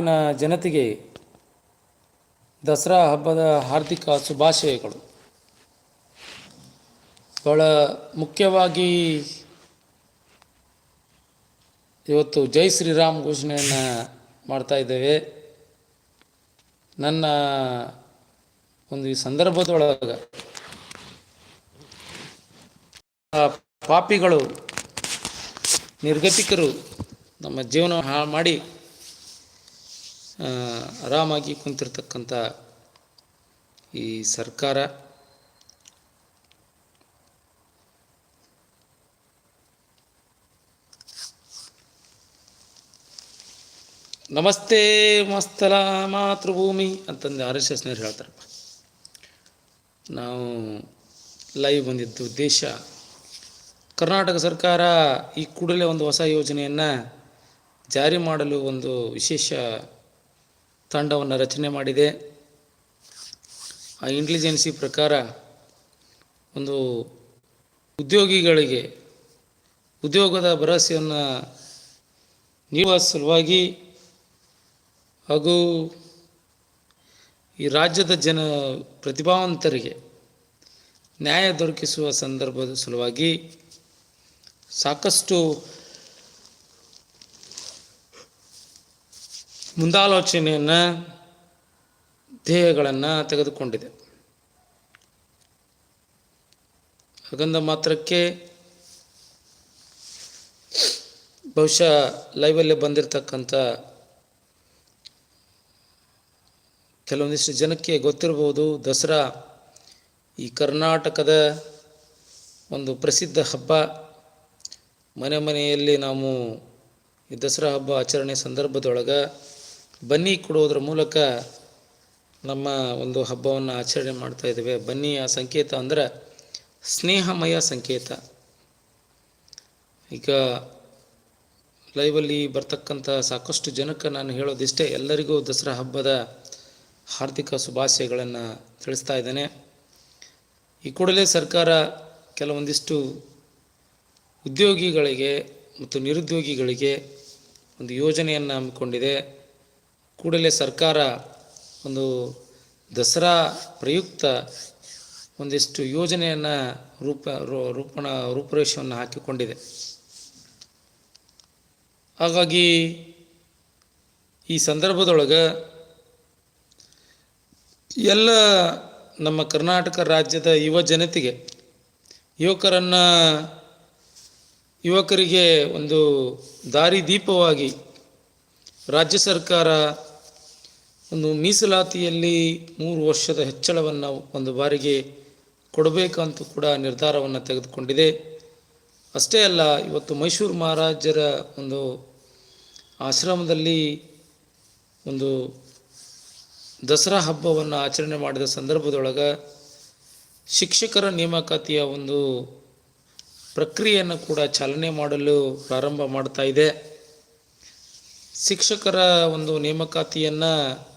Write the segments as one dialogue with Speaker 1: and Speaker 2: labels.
Speaker 1: ನ ಜನತೆಗೆ ದಸರಾ ಹಬ್ಬದ ಹಾರ್ದಿಕ ಶುಭಾಶಯಗಳು. ಬಹಳ ಮುಖ್ಯವಾಗಿ ಇವತ್ತು ಜೈ ಶ್ರೀರಾಮ್ ಘೋಷಣೆಯನ್ನು ಮಾಡ್ತಾ ಇದ್ದೇವೆ. ನನ್ನ ಒಂದು ಈ ಸಂದರ್ಭದೊಳಗೆ ಪಾಪಿಗಳು ನಿರ್ಗತಿಕರು ನಮ್ಮ ಜೀವನ ಹಾಳು ಮಾಡಿ ಆರಾಮಾಗಿ ಕುಂತಿರ್ತಕ್ಕಂಥ ಈ ಸರ್ಕಾರ ನಮಸ್ತೆ ಮಸ್ತಲ ಮಾತೃಭೂಮಿ ಅಂತಂದು ಆರ್ ಎಸ್ ಎಸ್ನವ್ರು ಹೇಳ್ತಾರಪ್ಪ ನಾವು ಲೈವ್ ಬಂದಿದ್ದು ಉದ್ದೇಶ ಕರ್ನಾಟಕ ಸರ್ಕಾರ ಈ ಕೂಡಲೇ ಒಂದು ಹೊಸ ಯೋಜನೆಯನ್ನು ಜಾರಿ ಮಾಡಲು ಒಂದು ವಿಶೇಷ ತಂಡವನ್ನು ರಚನೆ ಮಾಡಿದೆ. ಆ ಇಂಟೆಲಿಜೆನ್ಸಿ ಪ್ರಕಾರ ಒಂದು ಉದ್ಯೋಗಿಗಳಿಗೆ ಉದ್ಯೋಗದ ಭರವಸೆಯನ್ನು ನೀಡುವ ಸಲುವಾಗಿ ಹಾಗೂ ಈ ರಾಜ್ಯದ ಜನ ಪ್ರತಿಭಾವಂತರಿಗೆ ನ್ಯಾಯ ದೊರಕಿಸುವ ಸಂದರ್ಭದ ಸಲುವಾಗಿ ಸಾಕಷ್ಟು ಮುಂದಾಲೋಚನೆಯನ್ನು ದೇಹಗಳನ್ನು ತೆಗೆದುಕೊಂಡಿದೆ. ಹಾಗಂದ ಮಾತ್ರಕ್ಕೆ ಬಹುಶಃ ಲೈವಲ್ಲೇ ಬಂದಿರತಕ್ಕಂಥ ಕೆಲವೊಂದಿಷ್ಟು ಜನಕ್ಕೆ ಗೊತ್ತಿರಬಹುದು, ದಸರಾ ಈ ಕರ್ನಾಟಕದ ಒಂದು ಪ್ರಸಿದ್ಧ ಹಬ್ಬ. ಮನೆ ಮನೆಯಲ್ಲಿ ನಾವು ಈ ದಸರಾ ಹಬ್ಬ ಆಚರಣೆ ಸಂದರ್ಭದೊಳಗೆ ಬನ್ನಿ ಕೊಡುವುದರ ಮೂಲಕ ನಮ್ಮ ಒಂದು ಹಬ್ಬವನ್ನು ಆಚರಣೆ ಮಾಡ್ತಾ ಇದ್ದೇವೆ. ಬನ್ನಿಯ ಸಂಕೇತ ಅಂದರೆ ಸ್ನೇಹಮಯ ಸಂಕೇತ. ಈಗ ಲೈವಲ್ಲಿ ಬರ್ತಕ್ಕಂಥ ಸಾಕಷ್ಟು ಜನಕ್ಕೆ ನಾನು ಹೇಳೋದಿಷ್ಟೇ ಎಲ್ಲರಿಗೂ ದಸರಾ ಹಬ್ಬದ ಹಾರ್ದಿಕ ಶುಭಾಶಯಗಳನ್ನು ತಿಳಿಸ್ತಾ ಇದ್ದೇನೆ. ಈ ಕೂಡಲೇ ಸರ್ಕಾರ ಕೆಲವೊಂದಿಷ್ಟು ಉದ್ಯೋಗಿಗಳಿಗೆ ಮತ್ತು ನಿರುದ್ಯೋಗಿಗಳಿಗೆ ಒಂದು ಯೋಜನೆಯನ್ನು ಹಮ್ಮಿಕೊಂಡಿದೆ. ಕೂಡಲೇ ಸರ್ಕಾರ ಒಂದು ದಸರಾ ಪ್ರಯುಕ್ತ ಒಂದಿಷ್ಟು ಯೋಜನೆಯನ್ನು ರೂಪ ರೂಪಣ ರೂಪುರೇಷವನ್ನು ಹಾಕಿಕೊಂಡಿದೆ. ಹಾಗಾಗಿ ಈ ಸಂದರ್ಭದೊಳಗೆ ಎಲ್ಲ ನಮ್ಮ ಕರ್ನಾಟಕ ರಾಜ್ಯದ ಯುವ ಜನತೆಗೆ, ಯುವಕರನ್ನು, ಯುವಕರಿಗೆ ಒಂದು ದಾರಿದೀಪವಾಗಿ ರಾಜ್ಯ ಸರ್ಕಾರ ಒಂದು ಮೀಸಲಾತಿಯಲ್ಲಿ ಮೂರು ವರ್ಷದ ಹೆಚ್ಚಳವನ್ನು ಒಂದು ಬಾರಿಗೆ ಕೊಡಬೇಕಂತ ಕೂಡ ನಿರ್ಧಾರವನ್ನು ತೆಗೆದುಕೊಂಡಿದೆ. ಅಷ್ಟೇ ಅಲ್ಲ, ಇವತ್ತು ಮೈಸೂರು ಮಹಾರಾಜರ ಒಂದು ಆಶ್ರಮದಲ್ಲಿ ಒಂದು ದಸರಾ ಹಬ್ಬವನ್ನು ಆಚರಣೆ ಮಾಡಿದ ಸಂದರ್ಭದೊಳಗೆ ಶಿಕ್ಷಕರ ನೇಮಕಾತಿಯ ಒಂದು ಪ್ರಕ್ರಿಯೆಯನ್ನು ಕೂಡ ಚಾಲನೆ ಮಾಡಲು ಪ್ರಾರಂಭ ಮಾಡ್ತಾ ಇದೆ. ಶಿಕ್ಷಕರ ಒಂದು ನೇಮಕಾತಿಯನ್ನು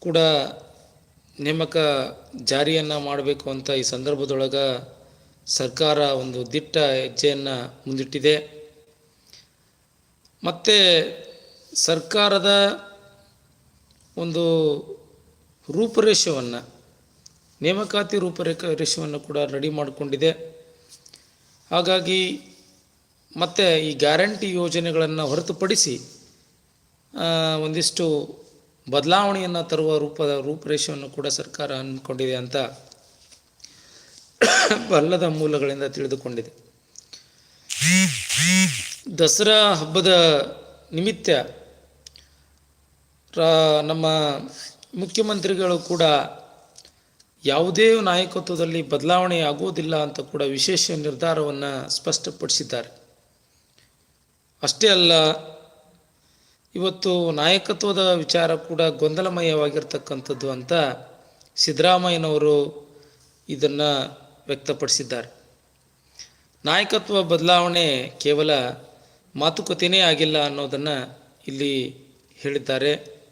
Speaker 1: ಕೂಡ ನೇಮಕ ಜಾರಿಯನ್ನು ಮಾಡಬೇಕು ಅಂತ ಈ ಸಂದರ್ಭದೊಳಗೆ ಸರ್ಕಾರ ಒಂದು ದಿಟ್ಟ ಹೆಜ್ಜೆಯನ್ನು ಮುಂದಿಟ್ಟಿದೆ. ಮತ್ತು ಸರ್ಕಾರದ ಒಂದು ರೂಪುರೇಷವನ್ನು ನೇಮಕಾತಿ ರೂಪರೇಖ ರೇಷವನ್ನು ಕೂಡ ರೆಡಿ ಮಾಡಿಕೊಂಡಿದೆ. ಹಾಗಾಗಿ ಮತ್ತು ಈ ಗ್ಯಾರಂಟಿ ಯೋಜನೆಗಳನ್ನು ಹೊರತುಪಡಿಸಿ ಒಂದಿಷ್ಟು ಬದಲಾವಣೆಯನ್ನು ತರುವ ರೂಪದ ರೂಪರೇಷೆಯನ್ನು ಕೂಡ ಸರ್ಕಾರ ಅಂದ್ಕೊಂಡಿದೆ ಅಂತ ಬಲ್ಲದ ಮೂಲಗಳಿಂದ ತಿಳಿದುಕೊಂಡಿದೆ. ದಸರಾ ಹಬ್ಬದ ನಿಮಿತ್ತ ನಮ್ಮ ಮುಖ್ಯಮಂತ್ರಿಗಳು ಕೂಡ ಯಾವುದೇ ನಾಯಕತ್ವದಲ್ಲಿ ಬದಲಾವಣೆ ಆಗುವುದಿಲ್ಲ ಅಂತ ಕೂಡ ವಿಶೇಷ ನಿರ್ಧಾರವನ್ನು ಸ್ಪಷ್ಟಪಡಿಸಿದ್ದಾರೆ. ಅಷ್ಟೇ ಅಲ್ಲ ಇವತ್ತು ನಾಯಕತ್ವದ ವಿಚಾರ ಕೂಡ ಗೊಂದಲಮಯವಾಗಿರ್ತಕ್ಕಂಥದ್ದು ಅಂತ ಸಿದ್ದರಾಮಯ್ಯನವರು ಇದನ್ನು ವ್ಯಕ್ತಪಡಿಸಿದ್ದಾರೆ. ನಾಯಕತ್ವ ಬದಲಾವಣೆ ಕೇವಲ ಮಾತುಕತೆಯೇ ಆಗಿಲ್ಲ ಅನ್ನೋದನ್ನು ಇಲ್ಲಿ ಹೇಳಿದ್ದಾರೆ.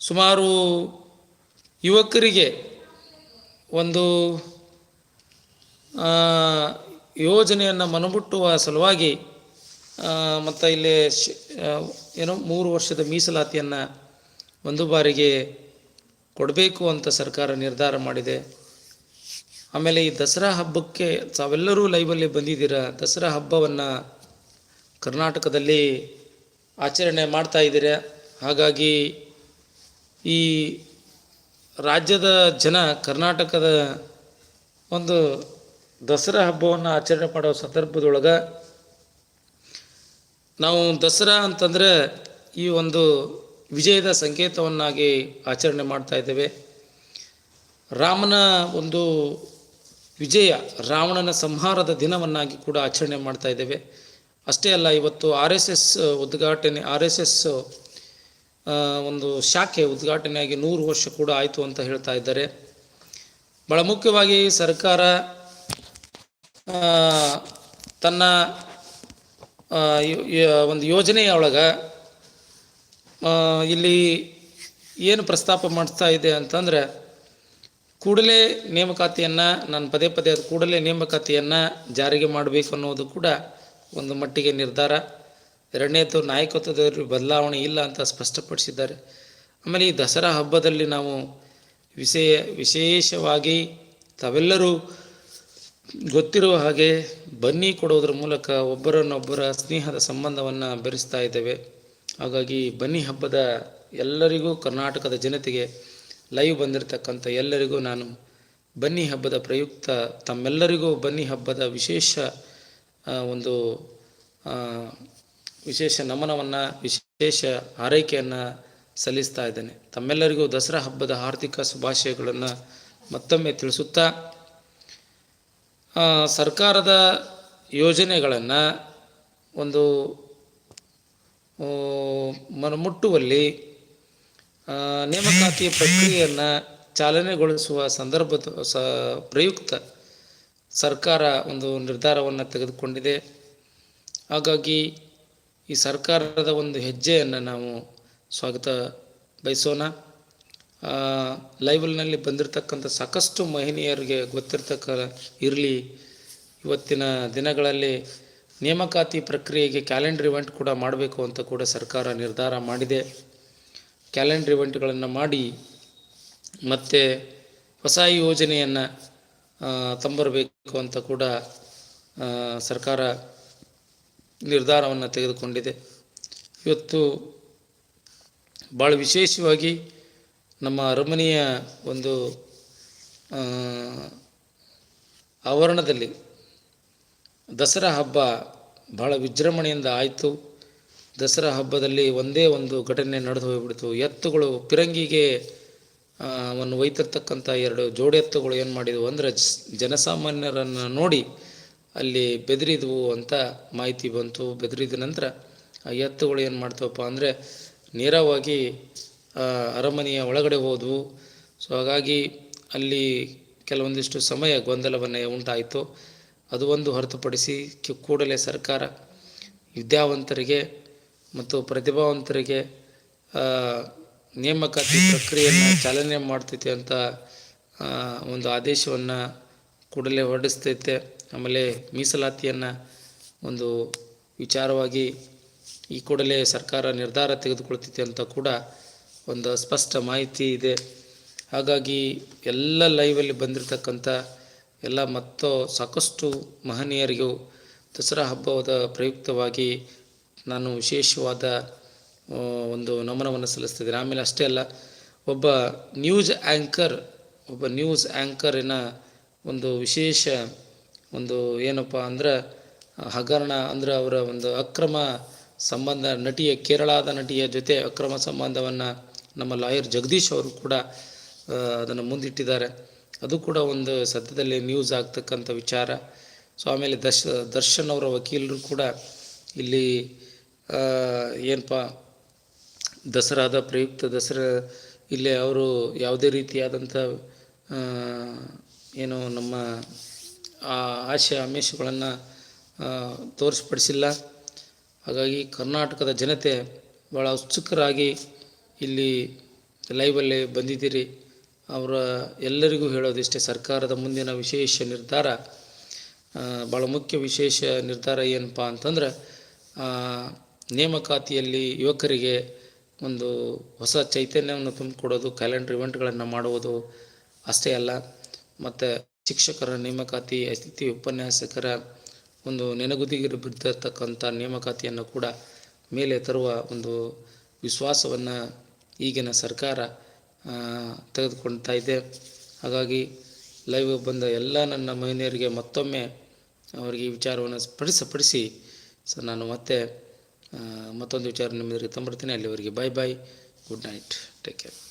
Speaker 1: ಸುಮಾರು ಯುವಕರಿಗೆ ಒಂದು ಯೋಜನೆಯನ್ನು ಮನಮುಟ್ಟುವ ಸಲುವಾಗಿ ಮತ್ತು ಇಲ್ಲಿ ಏನೋ ಮೂರು ವರ್ಷದ ಮೀಸಲಾತಿಯನ್ನು ಒಂದು ಬಾರಿಗೆ ಕೊಡಬೇಕು ಅಂತ ಸರ್ಕಾರ ನಿರ್ಧಾರ ಮಾಡಿದೆ. ಆಮೇಲೆ ಈ ದಸರಾ ಹಬ್ಬಕ್ಕೆ ತಾವೆಲ್ಲರೂ ಲೈವಲ್ಲಿ ಬಂದಿದ್ದೀರ? ದಸರಾ ಹಬ್ಬವನ್ನು ಕರ್ನಾಟಕದಲ್ಲಿ ಆಚರಣೆ ಮಾಡ್ತಾ ಇದ್ದೀರ? ಹಾಗಾಗಿ ಈ ರಾಜ್ಯದ ಜನ ಕರ್ನಾಟಕದ ಒಂದು ದಸರಾ ಹಬ್ಬವನ್ನು ಆಚರಣೆ ಮಾಡೋ ಸಂದರ್ಭದೊಳಗೆ ನಾವು ದಸರಾ ಅಂತಂದರೆ ಈ ಒಂದು ವಿಜಯದ ಸಂಕೇತವನ್ನಾಗಿ ಆಚರಣೆ ಮಾಡ್ತಾ ಇದ್ದೇವೆ. ರಾಮನ ಒಂದು ವಿಜಯ, ರಾವಣನ ಸಂಹಾರದ ದಿನವನ್ನಾಗಿ ಕೂಡ ಆಚರಣೆ ಮಾಡ್ತಾ ಇದ್ದೇವೆ. ಅಷ್ಟೇ ಅಲ್ಲ, ಇವತ್ತು ಆರ್ ಎಸ್ ಎಸ್ ಉದ್ಘಾಟನೆ, ಆರ್ ಎಸ್ ಎಸ್ ಒಂದು ಶಾಖೆ ಉದ್ಘಾಟನೆಯಾಗಿ ನೂರು ವರ್ಷ ಕೂಡ ಆಯಿತು ಅಂತ ಹೇಳ್ತಾ ಇದ್ದಾರೆ. ಬಹಳ ಮುಖ್ಯವಾಗಿ ಸರ್ಕಾರ ತನ್ನ ಆ, ಯೋಜನೆಯ ಒಳಗೆ ಒಂದು ಇಲ್ಲಿ ಏನು ಪ್ರಸ್ತಾಪ ಮಾಡ್ತಾ ಇದೆ ಅಂತಂದರೆ ಕೂಡಲೇ ನೇಮಕಾತಿಯನ್ನು ನಾನು ಪದೇ ಪದೇ ಅದು ಕೂಡಲೇ ನೇಮಕಾತಿಯನ್ನು ಜಾರಿಗೆ ಮಾಡಬೇಕು ಅನ್ನೋದು ಕೂಡ ಒಂದು ಮಟ್ಟಿಗೆ ನಿರ್ಧಾರ. ಎರಡನೇದು ನಾಯಕತ್ವದಲ್ಲಿ ಬದಲಾವಣೆ ಇಲ್ಲ ಅಂತ ಸ್ಪಷ್ಟಪಡಿಸಿದ್ದಾರೆ. ಆಮೇಲೆ ಈ ದಸರಾ ಹಬ್ಬದಲ್ಲಿ ನಾವು ವಿಷಯ ವಿಶೇಷವಾಗಿ ತಾವೆಲ್ಲರೂ ಗೊತ್ತಿರುವ ಹಾಗೆ ಬನ್ನಿ ಕೊಡೋದ್ರ ಮೂಲಕ ಒಬ್ಬರನ್ನೊಬ್ಬರ ಸ್ನೇಹದ ಸಂಬಂಧವನ್ನು ಬೆರೆಸ್ತಾ ಇದ್ದೇವೆ. ಹಾಗಾಗಿ ಬನ್ನಿ ಹಬ್ಬದ ಎಲ್ಲರಿಗೂ, ಕರ್ನಾಟಕದ ಜನತೆಗೆ ಲೈವ್ ಬಂದಿರತಕ್ಕಂಥ ಎಲ್ಲರಿಗೂ ನಾನು ಬನ್ನಿ ಹಬ್ಬದ ಪ್ರಯುಕ್ತ, ತಮ್ಮೆಲ್ಲರಿಗೂ ಬನ್ನಿ ಹಬ್ಬದ ವಿಶೇಷ ಒಂದು ವಿಶೇಷ ನಮನವನ್ನು, ವಿಶೇಷ ಆರೈಕೆಯನ್ನು ಸಲ್ಲಿಸ್ತಾ ಇದ್ದೇನೆ. ತಮ್ಮೆಲ್ಲರಿಗೂ ದಸರಾ ಹಬ್ಬದ ಆರ್ಥಿಕ ಶುಭಾಶಯಗಳನ್ನು ಮತ್ತೊಮ್ಮೆ ತಿಳಿಸುತ್ತಾ ಸರ್ಕಾರದ ಯೋಜನೆಗಳನ್ನು ಒಂದು ಮನ ಮುಟ್ಟುವಲ್ಲಿ ನೇಮಕಾತಿ ಪ್ರಕ್ರಿಯೆಯನ್ನು ಚಾಲನೆಗೊಳಿಸುವ ಸಂದರ್ಭದ, ಸ, ಪ್ರಯುಕ್ತ ಸರ್ಕಾರ ಒಂದು ನಿರ್ಧಾರವನ್ನು ತೆಗೆದುಕೊಂಡಿದೆ. ಹಾಗಾಗಿ ಈ ಸರ್ಕಾರದ ಒಂದು ಹೆಜ್ಜೆಯನ್ನು ನಾವು ಸ್ವಾಗತ ಬಯಸೋಣ. ಲೈವ್ನಲ್ಲಿ ಬಂದಿರತಕ್ಕಂಥ ಸಾಕಷ್ಟು ಮಹಿಳೆಯರಿಗೆ ಗೊತ್ತಿರ್ತಕ್ಕ ಇರಲಿ, ಇವತ್ತಿನ ದಿನಗಳಲ್ಲಿ ನೇಮಕಾತಿ ಪ್ರಕ್ರಿಯೆಗೆ ಕ್ಯಾಲೆಂಡರ್ ಇವೆಂಟ್ ಕೂಡ ಮಾಡಬೇಕು ಅಂತ ಕೂಡ ಸರ್ಕಾರ ನಿರ್ಧಾರ ಮಾಡಿದೆ. ಕ್ಯಾಲೆಂಡರ್ ಇವೆಂಟ್ಗಳನ್ನು ಮಾಡಿ ಮತ್ತು ಹೊಸ ಯೋಜನೆಯನ್ನು ತಂಬರಬೇಕು ಅಂತ ಕೂಡ ಸರ್ಕಾರ ನಿರ್ಧಾರವನ್ನು ತೆಗೆದುಕೊಂಡಿದೆ. ಇವತ್ತು ಭಾಳ ವಿಶೇಷವಾಗಿ ನಮ್ಮ ಅರಮನೆಯ ಒಂದು ಆವರಣದಲ್ಲಿ ದಸರಾ ಹಬ್ಬ ಬಹಳ ವಿಜೃಂಭಣೆಯಿಂದ ಆಯಿತು. ದಸರಾ ಹಬ್ಬದಲ್ಲಿ ಒಂದೇ ಒಂದು ಘಟನೆ ನಡೆದು ಹೋಗಿಬಿಡ್ತು. ಎತ್ತುಗಳು, ಪಿರಂಗಿಗೆ ಅವನ್ನು ಒಯ್ತಿರ್ತಕ್ಕಂಥ ಎರಡು ಜೋಡಿ ಎತ್ತುಗಳು ಏನು ಮಾಡಿದವು ಅಂದರೆ ಜನಸಾಮಾನ್ಯರನ್ನು ನೋಡಿ ಅಲ್ಲಿ ಬೆದರಿದ್ವು ಅಂತ ಮಾಹಿತಿ ಬಂತು. ಬೆದರಿದ ನಂತರ ಆ ಎತ್ತುಗಳು ಏನು ಮಾಡ್ತವಪ್ಪ ಅಂದರೆ ನೇರವಾಗಿ ಅರಮನೆಯ ಒಳಗಡೆ ಹೋದವು. ಸೊ ಹಾಗಾಗಿ ಅಲ್ಲಿ ಕೆಲವೊಂದಿಷ್ಟು ಸಮಯ ಗೊಂದಲವನ್ನೇ ಉಂಟಾಯಿತು. ಅದು ಒಂದು ಹೊರತುಪಡಿಸಿ ಕೂಡಲೇ ಸರ್ಕಾರ ವಿದ್ಯಾವಂತರಿಗೆ ಮತ್ತು ಪ್ರತಿಭಾವಂತರಿಗೆ ನೇಮಕಾತಿ ಪ್ರಕ್ರಿಯೆಯನ್ನು ಚಾಲನೆ ಮಾಡ್ತೈತೆ ಅಂತ ಒಂದು ಆದೇಶವನ್ನು ಕೂಡಲೇ ಹೊರಡಿಸ್ತೈತೆ. ಆಮೇಲೆ ಮೀಸಲಾತಿಯನ್ನು ಒಂದು ವಿಚಾರವಾಗಿ ಈ ಕೂಡಲೇ ಸರ್ಕಾರ ನಿರ್ಧಾರ ತೆಗೆದುಕೊಳ್ತೈತೆ ಅಂತ ಕೂಡ ಒಂದು ಸ್ಪಷ್ಟ ಮಾಹಿತಿ ಇದೆ. ಹಾಗಾಗಿ ಎಲ್ಲ ಲೈವಲ್ಲಿ ಬಂದಿರತಕ್ಕಂಥ ಎಲ್ಲ ಮತ್ತು ಸಾಕಷ್ಟು ಮಹನೀಯರಿಗೂ ದಸರಾ ಹಬ್ಬದ ಪ್ರಯುಕ್ತವಾಗಿ ನಾನು ವಿಶೇಷವಾದ ಒಂದು ನಮನವನ್ನು ಸಲ್ಲಿಸ್ತಿದ್ದೀನಿ. ಆಮೇಲೆ ಅಷ್ಟೇ ಅಲ್ಲ, ಒಬ್ಬ ನ್ಯೂಸ್ ಆ್ಯಂಕರ್ ಒಬ್ಬ ನ್ಯೂಸ್ ಆ್ಯಂಕರಿನ ಒಂದು ವಿಶೇಷ ಒಂದು ಏನಪ್ಪ ಅಂದ್ರೆ, ಹಗರಣ ಅಂದ್ರೆ ಅವರ ಒಂದು ಅಕ್ರಮ ಸಂಬಂಧ, ನಟಿಯ ಕೇರಳದ ನಟಿಯ ಜೊತೆ ಅಕ್ರಮ ಸಂಬಂಧವನ್ನು ನಮ್ಮ ಲಾಯರ್ ಜಗದೀಶ್ ಅವರು ಕೂಡ ಅದನ್ನು ಮುಂದಿಟ್ಟಿದ್ದಾರೆ. ಅದು ಕೂಡ ಒಂದು ಸದ್ಯದಲ್ಲಿ ನ್ಯೂಸ್ ಆಗ್ತಕ್ಕಂಥ ವಿಚಾರ. ಸೊ, ಆಮೇಲೆ ದರ್ಶ, ದರ್ಶನ್ ಅವರ ವಕೀಲರು ಕೂಡ ಇಲ್ಲಿ ಏನಪ್ಪ ದಸರಾದ ಪ್ರಯುಕ್ತ ದಸರಾ, ಇಲ್ಲಿ ಅವರು ಯಾವುದೇ ರೀತಿಯಾದಂಥ ಏನು ನಮ್ಮ ಆಶೆ ಆಮಿಷಗಳನ್ನು ತೋರಿಸ್ಪಡಿಸಿಲ್ಲ. ಹಾಗಾಗಿ ಕರ್ನಾಟಕದ ಜನತೆ ಭಾಳ ಉತ್ಸುಕರಾಗಿ ಇಲ್ಲಿ ಲೈವಲ್ಲಿ ಬಂದಿದ್ದೀರಿ. ಅವರ ಎಲ್ಲರಿಗೂ ಹೇಳೋದಿಷ್ಟೇ ಸರ್ಕಾರದ ಮುಂದಿನ ವಿಶೇಷ ನಿರ್ಧಾರ ಭಾಳ ಮುಖ್ಯ ವಿಶೇಷ ನಿರ್ಧಾರ ಏನಪ್ಪ ಅಂತಂದ್ರೆ ನೇಮಕಾತಿಯಲ್ಲಿ ಯುವಕರಿಗೆ ಒಂದು ಹೊಸ ಚೈತನ್ಯವನ್ನು ತುಂಬಿಕೊಡೋದು, ಕ್ಯಾಲೆಂಡರ್ ಇವೆಂಟ್ಗಳನ್ನು ಮಾಡುವುದು ಅಷ್ಟೇ ಅಲ್ಲ, ಮತ್ತು ಶಿಕ್ಷಕರ ನೇಮಕಾತಿ, ಅತಿಥಿ ಉಪನ್ಯಾಸಕರ ಒಂದು ನೆನಗುದಿಗಿರು ಬಿದ್ದಿರ್ತಕ್ಕಂಥ ನೇಮಕಾತಿಯನ್ನು ಕೂಡ ಮೇಲೆ ತರುವ ಒಂದು ವಿಶ್ವಾಸವನ್ನು ಈಗಿನ ಸರ್ಕಾರ ತೆಗೆದುಕೊಳ್ತಾ ಇದೆ. ಹಾಗಾಗಿ ಲೈವ್ ಬಂದ ಎಲ್ಲ ನನ್ನ ಮಹಿಳೆಯರಿಗೆ ಮತ್ತೊಮ್ಮೆ ಅವರಿಗೆ ಈ ವಿಚಾರವನ್ನು ಸ್ಪಡಿಸಪಡಿಸಿ ಸೊ ನಾನು ಮತ್ತೆ ಮತ್ತೊಂದು ವಿಚಾರ ನಿಮ್ಮ ತಂಬರ್ತೀನಿ. ಅಲ್ಲಿವರೆಗೆ bye bye good night take care